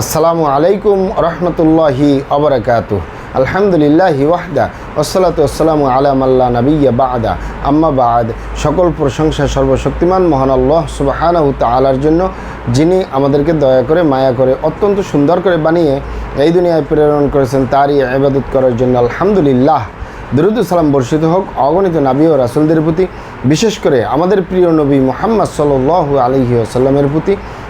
আসসালামু আলাইকুম রহমতুল্লাহি অবরাকাত। আলহামদুলিল্লাহ ওয়াহদা ওসলাত আসসালামু আলাম আল্লাহ নবিয়া বাদা। আম্মা বাদ, সকল প্রশংসা সর্বশক্তিমান মহান আল্লাহ সুবাহানাহু তালার জন্য, যিনি আমাদেরকে দয়া করে, মায়া করে, অত্যন্ত সুন্দর করে বানিয়ে এই দুনিয়ায় প্রেরণ করেছেন, তারই আবাদত করার জন্য আলহামদুলিল্লাহ। দরুদ বর্ষিত হোক, অগণিত নাবী ও রাসুলদের প্রতি, বিশেষ করে আমাদের প্রিয় নবী মোহাম্মদ সাল্লাহ আলহি আসাল্লামের প্রতি।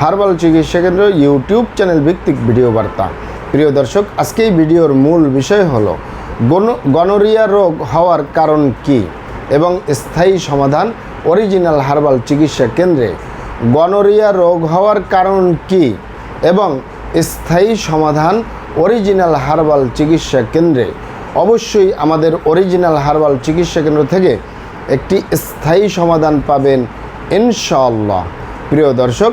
হার্বাল চিকিৎসা কেন্দ্র ইউটিউব চ্যানেল ভিত্তিক ভিডিও বার্তা। প্রিয় দর্শক, আজকে এই ভিডিওর মূল বিষয় হল গন- গনোরিয়া রোগ হওয়ার কারণ কি এবং স্থায়ী সমাধান অরিজিনাল হার্বাল চিকিৎসা কেন্দ্রে গনোরিয়া রোগ হওয়ার কারণ কি এবং স্থায়ী সমাধান অরিজিনাল হার্বাল চিকিৎসা কেন্দ্রে। অবশ্যই আমাদের অরিজিনাল হার্বাল চিকিৎসা কেন্দ্র থেকে একটি স্থায়ী সমাধান পাবেন ইনশাআল্লাহ। প্রিয় দর্শক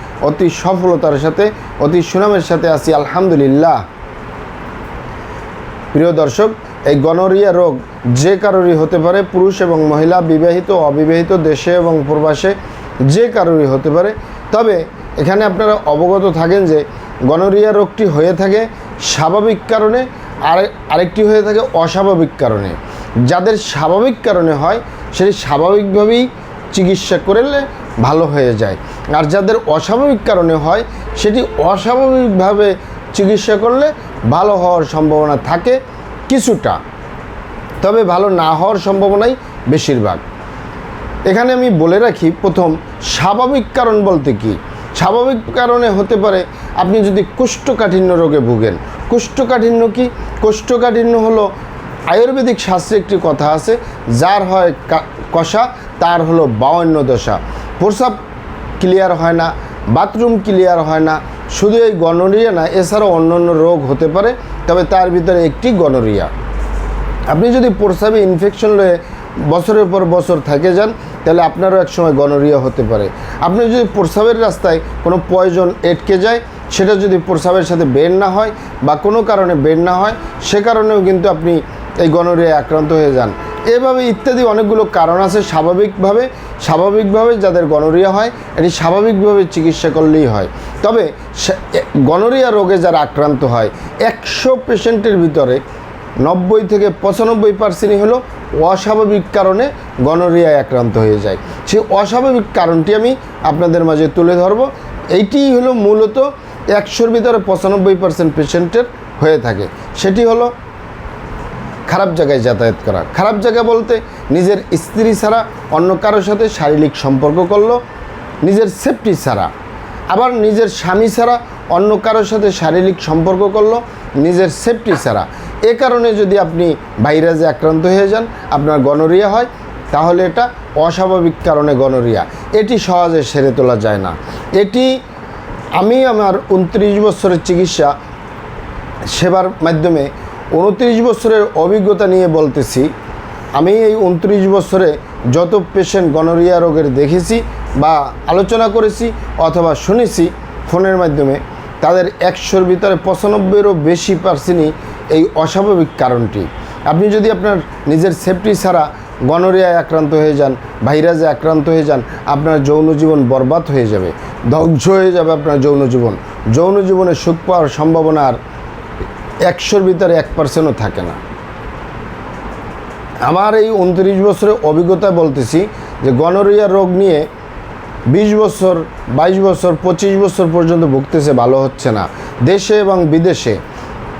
অতি সফলতার সাথে, অতি সুনামের সাথে আছি, আলহামদুলিল্লাহ। প্রিয় দর্শক, এই গনোরিয়া রোগ যে কারোরই হতে পারে, পুরুষ এবং মহিলা, বিবাহিত অবিবাহিত, দেশে এবং প্রবাসে যে কারোরই হতে পারে। তবে এখানে আপনারা অবগত থাকেন যে, গনোরিয়া রোগটি হয়ে থাকে স্বাভাবিক কারণে, আর আরেকটি হয়ে থাকে অস্বাভাবিক কারণে। যাদের স্বাভাবিক কারণে হয় সেটি স্বাভাবিকভাবেই চিকিৎসা করলে ভালো হয়ে যায়। আর যাদের অস্বাভাবিক কারণে হয়, সেটি অস্বাভাবিকভাবে চিকিৎসা করলে ভালো হওয়ার সম্ভাবনা থাকে কিছুটা। তবে ভালো না হওয়ার সম্ভাবনাই বেশিরভাগ। এখানে আমি বলে রাখি, প্রথম, স্বাভাবিক কারণ বলতে কি? স্বাভাবিক কারণে হতে পারে আপনি যদি কোষ্ঠকাঠিন্য রোগে ভুগেন। কোষ্ঠকাঠিন্য কি? কোষ্ঠকাঠিন্য হলো আয়ুর্বেদিক শাস্ত্রে একটি কথা আছে, যার হয় কষা, তার হলো বাউন্ন দশা প্রসাব ক্লিয়ার হয় না বাথরুম ক্লিয়ার হয় না। শুধু এই গনোরিয়া না, এছাড়াও অন্য অন্য রোগ হতে পারে, তবে তার ভিতরে একটি গনোরিয়া আপনি যদি প্রস্রাবে ইনফেকশন লয়ে বছরের পর বছর থেকে যান, তাহলে আপনারও একসময় গনোরিয়া হতে পারে। আপনি যদি প্রস্রাবের রাস্তায় কোনো পয়জন এটকে যায়, সেটা যদি প্রস্রাবের সাথে বের না হয় বা কোনো কারণে বের না হয়, সে কারণেও কিন্তু আপনি এই গনোরিয়ায় আক্রান্ত হয়ে যান। এভাবে ইত্যাদি অনেকগুলো কারণ আছে। স্বাভাবিকভাবে স্বাভাবিকভাবে যাদের গনোরিয়া হয়, এটি স্বাভাবিকভাবে চিকিৎসা করলেই হয়। তবে গনোরিয়া রোগে যারা আক্রান্ত হয়, একশো পেশেন্টের ভিতরে নব্বই থেকে পঁচানব্বই পার্সেন্টই হলো অস্বাভাবিক কারণে গনোরিয়ায় আক্রান্ত হয়ে যায়। সেই অস্বাভাবিক কারণটি আমি আপনাদের মাঝে তুলে ধরবো। এইটিই হলো মূলত একশোর ভিতরে পঁচানব্বই পার্সেন্ট পেশেন্টের হয়ে থাকে। সেটি হলো খারাপ জায়গায় যাতায়াত করা। খারাপ জায়গা বলতে নিজের স্ত্রী ছাড়া অন্য কারোর সাথে শারীরিক সম্পর্ক করল, নিজের সেফটি ছাড়া। আবার নিজের স্বামী ছাড়া অন্য কারোর সাথে শারীরিক সম্পর্ক করল, নিজের সেফটি ছাড়া। এ কারণে যদি আপনি ভাইরাসে আক্রান্ত হয়ে যান, আপনার গনোরিয়া হয়, তাহলে এটা অস্বাভাবিক কারণে গনোরিয়া এটি সহজে সেরে তোলা যায় না। এটি আমি আমার উনত্রিশ বছরের চিকিৎসা সেবার মাধ্যমে উনত্রিশ বছরের অভিজ্ঞতা নিয়ে বলতেছি, আমি এই উনত্রিশ বছরে যত পেশেন্ট গনোরিয়া রোগের দেখেছি বা আলোচনা করেছি অথবা শুনেছি ফোনের মাধ্যমে, তাদের একশোর ভিতরে পঁচানব্বইয়েরও বেশি পার্সেন্টই এই অস্বাভাবিক কারণটি। আপনি যদি আপনার নিজের সেফটি ছাড়া গনোরিয়ায় আক্রান্ত হয়ে যান ভাইরাসে আক্রান্ত হয়ে যান, আপনার যৌন জীবন বরবাদ হয়ে যাবে, ধ্বংস হয়ে যাবে আপনার যৌন জীবন। যৌন জীবনে সুখ পাওয়ার সম্ভাবনা আর একশোর ভিতরে এক পার্সেন্টও থাকে না। আমার এই উনত্রিশ বছরের অভিজ্ঞতা বলতেছি যে গনোরিয়া রোগ নিয়ে বিশ বছর, বাইশ বছর, পঁচিশ বছর পর্যন্ত ভুগতেছে ভালো হচ্ছে না। দেশে এবং বিদেশে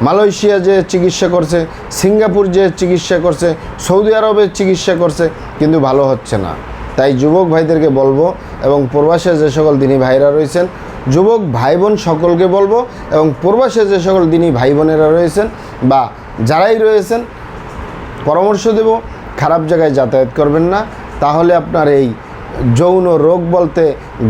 মালয়েশিয়া যে চিকিৎসা করছে, সিঙ্গাপুর যে চিকিৎসা করছে, সৌদি আরবে চিকিৎসা করছে, কিন্তু ভালো হচ্ছে না। তাই যুবক ভাইদেরকে বলব এবং প্রবাসে যে সকল দিনী ভাইরা রয়েছেন যুবক ভাই বোন সকলকে বলব এবং প্রবাসে যে সকল দিনই ভাই বোনেরা রয়েছেন বা যারাই রয়েছেন, পরামর্শ দেব, খারাপ জায়গায় যাতায়াত করবেন না। তাহলে আপনার এই যৌন রোগ বলতে,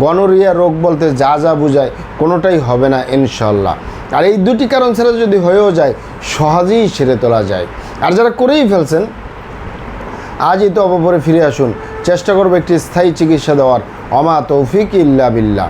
গনোরিয়া রোগ বলতে যা যা বোঝায়, কোনোটাই হবে না ইনশাল্লাহ আর এই দুটি কারণ ছাড়া যদি হয়েও যায়, সহজেই সেরে তোলা যায়। আর যারা করেই ফেলছেন, আজই তো অপরে ফিরে আসুন। চেষ্টা করব একটি স্থায়ী চিকিৎসা দেওয়ার। অমা তৌফিক ইল্লা বিল্লাহ।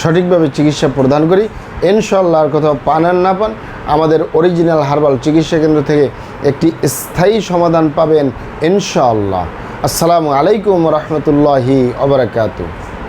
সঠিকভাবে চিকিৎসা প্রদান করি। ইনশাল্লাহ আর কোথাও পান আর না পান, আমাদের অরিজিনাল হার্বাল চিকিৎসা কেন্দ্র থেকে একটি স্থায়ী সমাধান পাবেন ইনশাআল্লাহ। আসসালামু আলাইকুম রহমতুল্লাহি অবরাকাতু